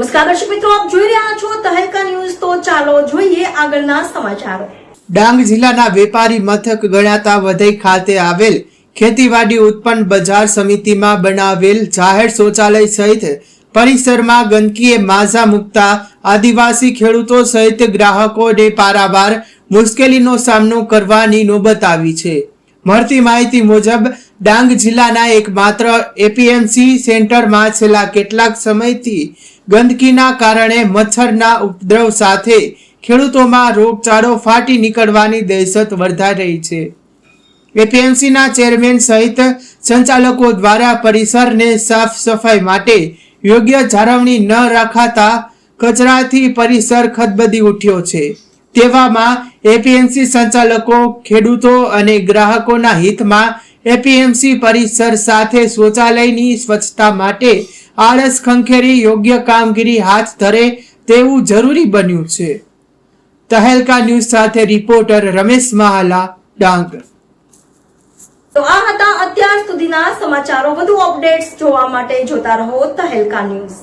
નમસ્કાર દર્શક મિત્રો, આપ જોઈ રહ્યા છો તહેલકા ન્યૂઝ. તો ચાલો જોઈએ આગળના સમાચારો. ડાંગ જિલ્લાના વેપારી મથક ગણાતા વધઈ ખાતે આવેલ ખેતીવાડી ઉત્પન્ન બજાર સમિતિમાં બનાવેલ જાહેર શૌચાલય સહિત પરિસરમાં ગંદકીએ માઝા મૂકતા આદિવાસી ખેડૂતો સહિત ગ્રાહકોને પારાવાર મુશ્કેલીનો સામનો કરવાની નોબત આવી છે. મળતી માહિતી મુજબ ડાંગ જિલ્લાના એકમાત્ર એપીએમસી સેન્ટરમાં છેલ્લા કેટલાક સમયથી ગંદકીના કારણે મચ્છરના ઉપદ્રવ સાથે ખેડૂતોમાં રોગચાળો ફાટી નીકળવાની દહેશત વર્ધાઈ રહી છે. એપીએમસીના ચેરમેન સહિત સંચાલકો દ્વારા પરિસરને સાફ સફાઈ માટે યોગ્ય જાળવણી ન રાખાતા કચરાથી પરિસર ખદબદી ઉઠ્યો છે. તેવામાં એપીએમસી સંચાલકો, ખેડૂતો અને ગ્રાહકોના હિતમાં એપીએમસી પરિસર સાથે શૌચાલયની સ્વચ્છતા માટે આળસ ખંખેરી યોગ્ય કામગીરી હાથ ધરે તેવું જરૂરી બન્યું છે. તહેલકા ન્યૂઝ સાથે રિપોર્ટર રમેશ મહાલા, ડાંગ. તો આ હતા અત્યાર સુધીના સમાચારો. વધુ અપડેટ્સ જોવા માટે જોતા રહો તહેલકા ન્યૂઝ.